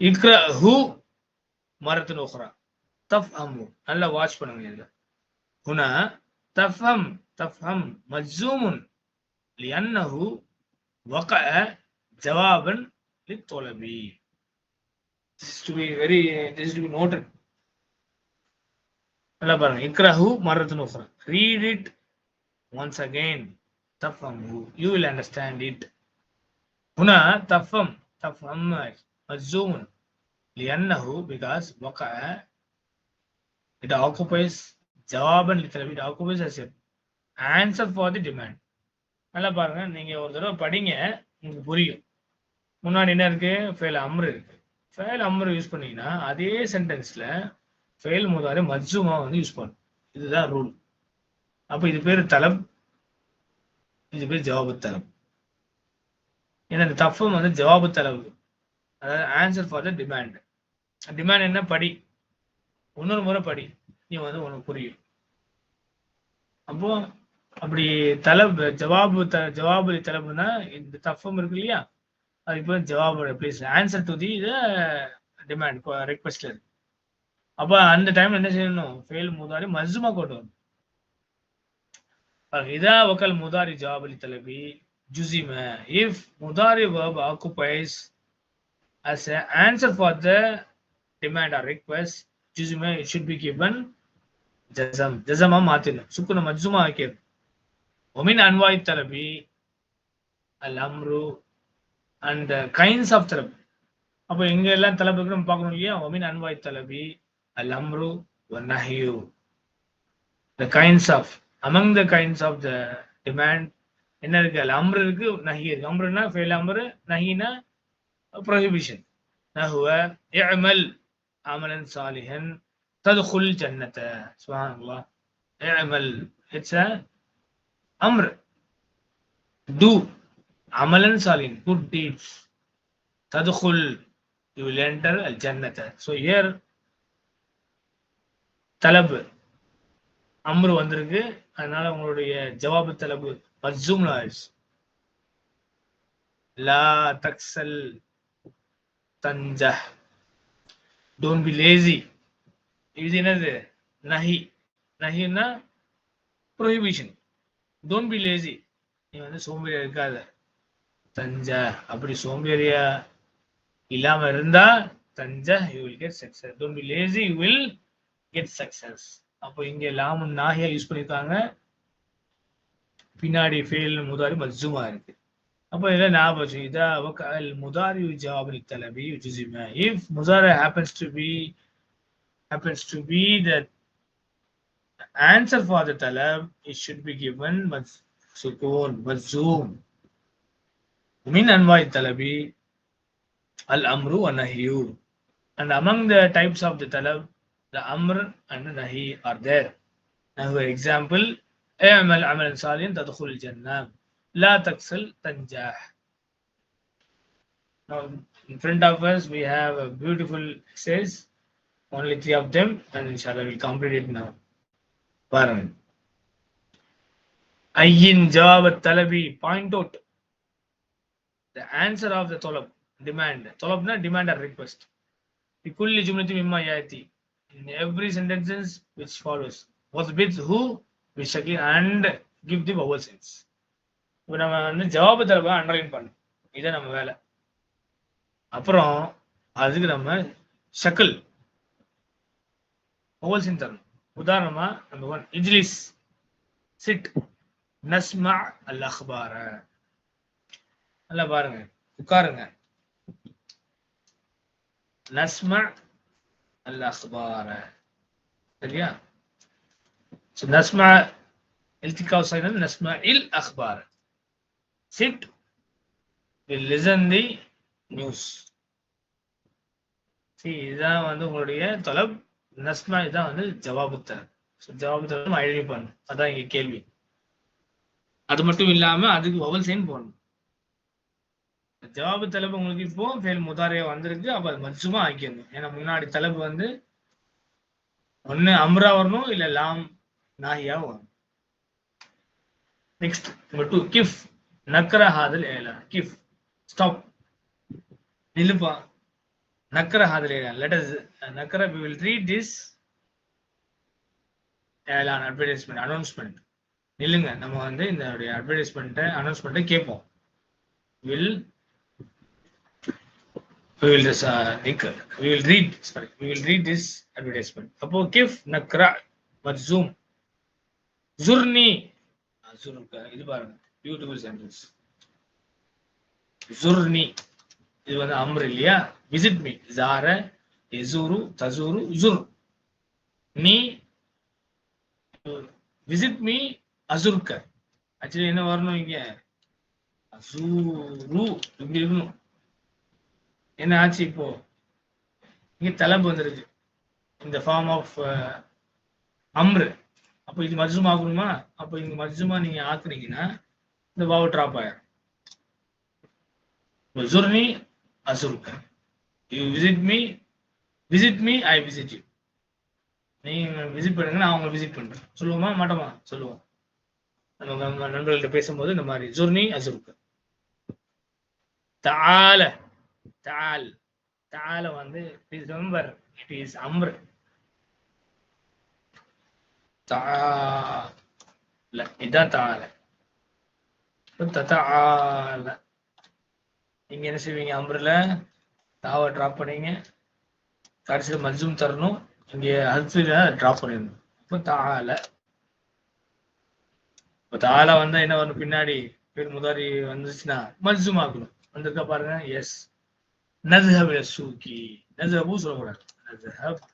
இக்ர who மரத்தின் உஹ்ரா tough Ammu நல்லா watch பண்ணுங்க இதுல ஹுனா தஃபம் தஃபம் மஜ்சூமுன் லியன்னஹு வக ஜவாபன் லித்தொலபி. This to be very this to be noted நல்லா பாருங்க. இக்ரஹு மரத்தின் உஹ்ரா ரீட் இட் ஒன்ஸ் அகெயின் தஃபம் யூ வில் அண்டர்ஸ்டாண்ட் இட் ஹுனா தஃபம் தஃபம் مجزوم لأنه because وقع it occupies جوابا للطلب it occupies as a answer for the demand நல்லா பாருங்க நீங்க ஒரு தடவை படிங்க உங்களுக்கு புரியும் முன்னாடி என்ன இருக்கு ஃபெயில் அம்ரு இருக்கு ஃபெயில் அம்ரு யூஸ் பண்ணீங்கன்னா அதே சென்டென்ஸ்ல ஃபெயில் முதாரி மஜ்ஜுமா வந்து யூஸ் பண்ணும் இதுதான் ரூல் அப்ப இது பேர் தலப் இது பேர் ஜவாபு தலப் ஏன்னா இந்த தஃபம் வந்து ஜவாபு தலப் அதாவது answer for the demand demand என்ன? படி. இன்னொரு முறை படி. நீ வந்து உனக்கு புரியும். அப்போ அப்படி தலப் ஜவாபு த ஜவாபு தலப்புனா இந்த தஃபம் இருக்கு இல்லையா? அது இப்போ ஜவாபு please answer to the demand request இருக்கு. அப்போ அந்த டைம்ல என்ன செய்யணும்? ஃபெயில் முதாரி மஜ்மா கொண்டு வரணும். இதா வக்கல் முதாரி ஜவாபலி தலபி ஜுசிம if முதாரி verb occupies as an answer for the demand or request ஜுசிம should be given ஜசம் ஜசமா மாத்திடணும் சுக்குன மஜ்மா ஆக்கிடணும் ஒமின் அன்வாய் தலபி அல் and அண்ட் கைண்ட்ஸ் ஆஃப் தலப் அப்போ எங்க எல்லாம் தலப்பு நம்ம பார்க்கணும் இல்லையா ஒமின் அன்வாய் தலபி அல் அம்ரு நஹியூ the kinds of among the kinds of the demand என்ன இருக்கு? அல் அம்ரு இருக்கு. நஹி இருக்கு அம்ருனா ஃபெயில் அம்ரு நஹினா ப்ரொஹிபிஷன் நஹுவ இஅமல் அமலன் சாலிஹன் ததுகுல் ஜன்னத சுப்ஹானல்லாஹ் இஅமல் இட்ஸ் அம்ர் do அமலன் salin good deeds. Tadkhul you will enter al jannata so here தலப் அம்ரு வந்திருக்கு அதனால உங்களுடைய ஜவாபு தலபு மஜூம் ஆயிடுச்சு லா தக்சல் தஞ்ச. டோன்ட் பி லேசி இது என்னது? நஹி நஹின்னா ப்ரொஹிபிஷன் டோன்ட் பி லேசி நீ வந்து சோம்பேறியா இருக்காத. தஞ்ச. அப்படி சோம்பேறியா இல்லாம இருந்தா தஞ்ச you will get success don't be lazy you will get success அப்போ இங்க லாமுன் நாகியா யூஸ் பண்ணிருக்காங்க. பின்னாடி ஃபெயில் முதாரி மஜ்ஜுமா இருக்கு. Upon an jida waka وقع المضارع jawab al talabi which is if mudari happens to be happens to be the answer for the talab it should be given with سكون with zoom min anwa talabi al amru and among the types of the talab the amr and the nahi are there now for example اعمل عملا صالحا تدخل الجنه La Taksil Tanjah. Now, in front of us, we have a beautiful exercise, only three of them, and inshallah, we'll complete it now. Paran. Ayin Jawab Talabi, point out the answer of the Tolab, demand. Tolab na demand or request. Bikulli Jumlati Mimma In every sentence which follows, was with who, with Shakli, and give the vowel sense. இப்போ நம்ம வந்து ஜவாபு தலைவா underline பண்ணணும். இதான் நம்ம வேலை. அப்புறம் அதுக்கு நம்ம ஷக்கல். ஹோல்சின் தரணும். உதாரணமா நம்ம ஒன் இஜ்லிஸ். சிட் நஸ்மா அல் அஹ்பார நல்லா பாருங்க. உட்காருங்க. நஸ்மா அல் அஹ்பார சரியா நஸ்மா இல்திகா நஸ்மா இல் அஹ்பார் sit we listen the news. See இதான் வந்து உங்களுடைய தொலப் நஸ்மா இதான் வந்து ஜவாபு ஜவாபுத்தர் ஜவாபு தரம் அதான் இங்க கேள்வி. அது மட்டும் இல்லாம அதுக்கு வவல் சைன் போடணும். ஜவாபு தலைப்பு உங்களுக்கு இப்போ ஃபெயில் முதாரியா வந்திருக்கு. அப்ப அது மஜ்ஜுமா ஆக்கிடணும். ஏன்னா முன்னாடி தலைப்பு வந்து ஒண்ணு அம்ரா வரணும் இல்ல லாம் நாஹியா வரணும். நெக்ஸ்ட் நம்பர் டூ கிஃப் Uh, நக்கர ஹாதல் ஏலா. கிஃப் ஸ்டாப். நிலுப்பா நக்கர ஹாதிலேயா லெட் அஸ் நக்கர வி வில் ரீட் திஸ் ஏலான் அட்வர்டைஸ்மெண்ட் அனௌன்ஸ்மெண்ட் நில்லுங்க. நம்ம வந்து இந்த அட்வர்டைஸ்மெண்ட்டை அனௌன்ஸ்மெண்ட்டை கேட்போம். Will we will just uh, we will read sorry we will read this advertisement. அப்போ கிஃப் நக்ரா ஜுர்னி இது பாருங்க. பியூட்டிஃபுல் சென்டென்ஸ் ஜுர்னி இது வந்து அம்ர் இல்லையா? விசிட் மீ ஜார எசூரு தசூரு ஜுர் நீ விசிட் மீ அசுர்கர் ஆக்சுவலி என்ன வரணும் இங்க? அசூரு இப்படி இருக்கணும். என்ன ஆச்சு இப்போ? இங்க தலைப்பு வந்துருக்கு. இந்த ஃபார்ம் ஆஃப் அம்ரு அப்போ இது மஜ்ஜுமா ஆகணுமா? அப்போ இங்க மஜ்ஜுமா நீங்க ஆக்குனீங்கன்னா இந்த வாவ் டிராப் ஆயிரும். ஜுர்னி அசுருக்க you visit me visit me I visit you நீங்க விசிட் பண்ணுங்க நான் அவங்க விசிட் பண்றேன். சொல்லுவோமா? மாட்டோமா? சொல்லுவோம். நம்ம நண்பர்கள்ட்ட பேசும்போது இந்த மாதிரி ஜுர்னி அசுருக்க தால தால் தால வந்து ப்ளீஸ் இட் இஸ் அம்ர் தால இதான் தாலை தத்தால நீங்க என்ன செய்வீங்க? அம்பரில் தாவை ட்ராப் பண்ணீங்க. கடைசியில் மல்சூம் தரணும். இங்கே ஹல்ஃபில் ட்ராப் பண்ணிடணும். இப்போ தால இப்போ தாலா வந்தா என்ன வரணும் பின்னாடி? பேர் முதாரி வந்துச்சுன்னா மல்சூம் ஆகணும் வந்திருக்கா பாருங்க. எஸ் நஸ்ஹப் சூக்கி நஸ்ஹபு சொல்லக்கூடாது. நஸ்ஹப்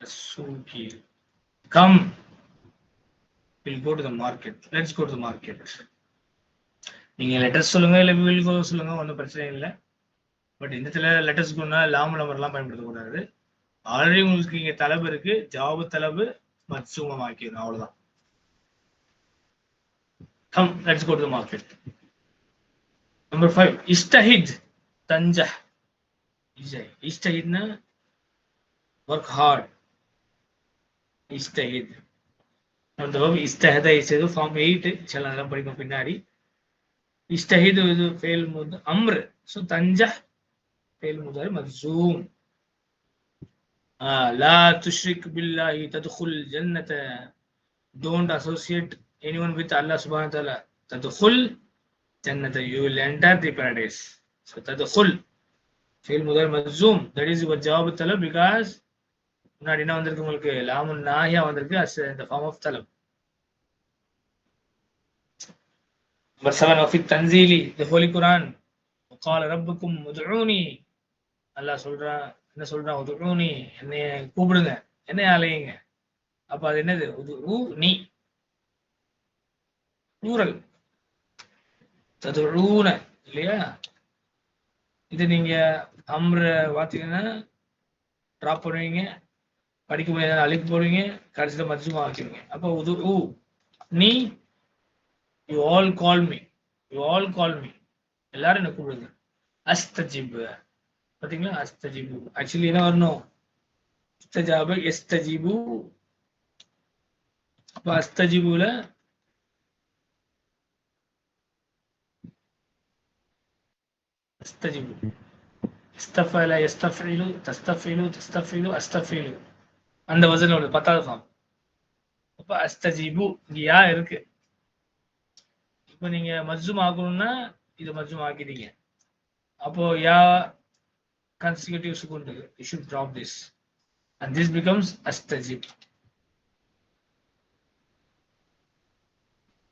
சூக்கி. Come. We'll go to the market let's go to the market நீங்க லெட்டர்ஸ் சொல்லுங்க இல்ல வில் கோ சொல்லுங்க ஒன்றும் பிரச்சனை இல்லை. பட் இந்த இடத்துல லெட்டர்ஸ் கோனா லாம் நம்பர்லாம் பயன்படுத்தக்கூடாது ஆல்ரெடி உங்களுக்கு இங்க தலைப்பு இருக்கு. ஜாபு தலைப்பு மத்சூமம் ஆக்கிடும் அவ்வளவுதான் come let's go to the market number five இஸ்டஹித் தஞ்ச இஸ்டஹித்னா ஒர்க் ஹார்ட் இஸ்டஹித் அந்தளவு இஸ்தஹத செய்து ஃபார்ம் எயிட் அதெல்லாம் படிக்கும் பின்னாடி இஸ்தஹிது இது ஃபேல் முத் அம்ர் ஸோ தஞ்ச ஃபேல் முதாரி மக்சூம் லா துஷ்ரிக் பில்லாஹி ததுகுல் ஜன்னத don't associate anyone with Allah subhanahu wa ta'ala tadkhul jannata you will enter the paradise so tadkhul fi'l mudhari mazum that is what jawab talab because முன்னாடி என்ன வந்திருக்கு உங்களுக்கு? லாமன் நாயா வந்திருக்கு. அஸ் இந்த ஃபார்ம் ஆஃப் தலம் நம்பர் செவன் வஃபி தன்சீலி தி ஹோலி குரான் கால ரப்புக்கும் உதுனி அல்லாஹ் சொல்றான் என்ன சொல்றான் உதுனி என்னைய கூப்பிடுங்க. என்னைய அலையுங்க. அப்ப அது என்னது? உது நீ ப்ளூரல் இல்லையா? இது நீங்க அம்ர வாத்தீங்கன்னா ட்ராப் பண்ணுவீங்க. படிக்க முடியாத அழிப்பு போடுவீங்க கடைசியில மஜ்ஜுமா வைக்கிறீங்க அப்போ உது ஊ நீ you all call me you all call me எல்லாரும் என்ன கூப்பிடுங்க அஸ்தஜிப் பாத்தீங்களா அஸ்தஜிபு ஆக்சுவலி என்ன வரணும் இஸ்தஜாப எஸ்தஜிபு அப்ப அஸ்தஜிபுல استجيبوا استفعل يستفعل تستفعل تستفعل استفعل அந்த வசனோட பத்தாவது ஃபார்ம் அப்போ அஸ்தஜிபு இங்கே யா இருக்கு இப்போ நீங்க மஜ்ஜும் ஆகணும்னா இது மஜ்ஜும் ஆக்கிட்டீங்க அப்போ யா consecutive sukun you should drop this and this becomes astajib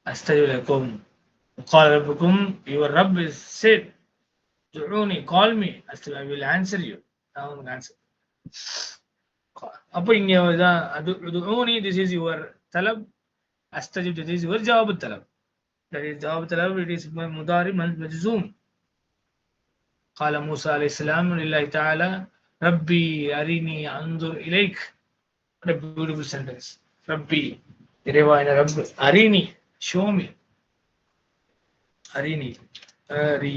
astajib lakum qala rabbukum your rabb is said du'uni call me astajib i will answer you now answer அப்போ இங்க இதான் அது du'uni this is your talab astajib this is your jawab talab that is jawab talab it is mudari majzum قال موسى عليه السلام لله تعالى ربي أريني أنظر إليك What a beautiful sentence ربي இறைவா என ரப் Arani show me Arani அரி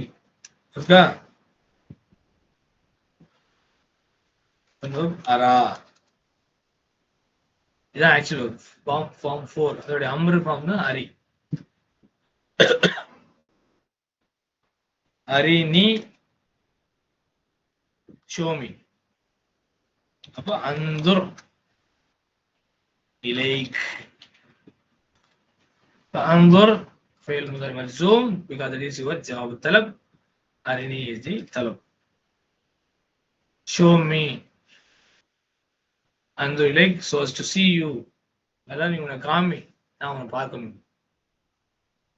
இருக்கா அரா இதான் actual form form four அதோட அம்ரு form தான் அரி அரினி ஷோமி அப்போ அந்துர் இலைக் فانظر فعل مضارع مجزوم because it is your جواب الطلب أرني is the طلب show me أنظر إليك so as to see you அதான் நீ உன்னை காமி நான் உன்னை பார்க்கணும்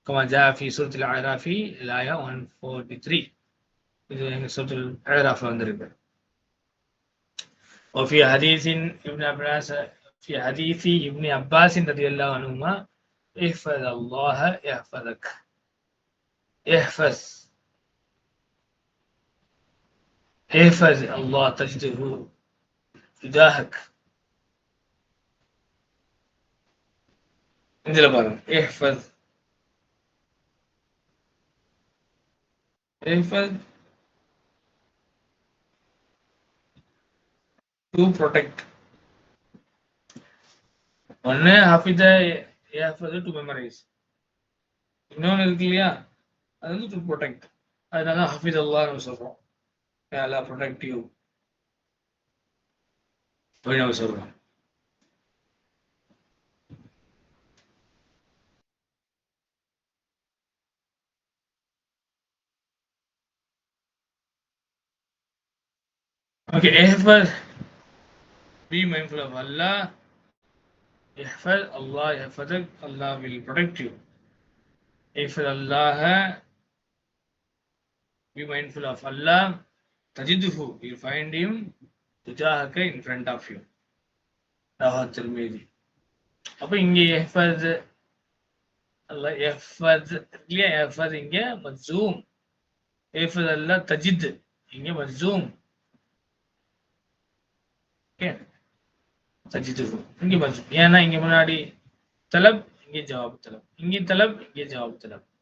كما جاء في سورة الأعراف الآية 143 இது எங்க سورة الأعراف வந்திருக்கு وفي حديث ابن عباس في حديث ابن عباس رضي الله عنهما احفظ الله يحفظك احفظ احفظ الله تجده تجاهك இதுல பாருங்க இஹ்ஃபஸ் இஹ்ஃபஸ் டு ப்ரொடெக்ட் ஒன்னு ஹாஃபித இஹ்ஃபஸ் டூ மெமரிஸ் இன்னொன்னு இருக்கு இல்லையா? அது வந்து டு ப்ரொடெக்ட் அதனால ஹாஃபிஸ் அல்லாஹ்னு சொல்றோம். அல்லா ப்ரொடெக்ட் யூ அப்படின்னு சொல்றோம். Okay, احفظ be mindful of Allah احفظ Allah يحفظك Allah will protect you احفظ الله be mindful of Allah تجده you find him تجاهك in front of you رواه الترمذي அப்ப இங்க எஹ்ஃபஸ் அல்ல எஹ்ஃபஸ் இல்லையா எஹ்ஃபஸ் இங்க மஜ்சூம் எஹ்ஃபஸ் அல்ல தஜித் இங்க மஜ்சூம் ஓகே தஜிது இங்க மஜ்சூம் ஏன்னா இங்க முன்னாடி தலப் இங்கே ஜவாப் தலப். இங்கே தலப் இங்கே ஜவாப் தலப்.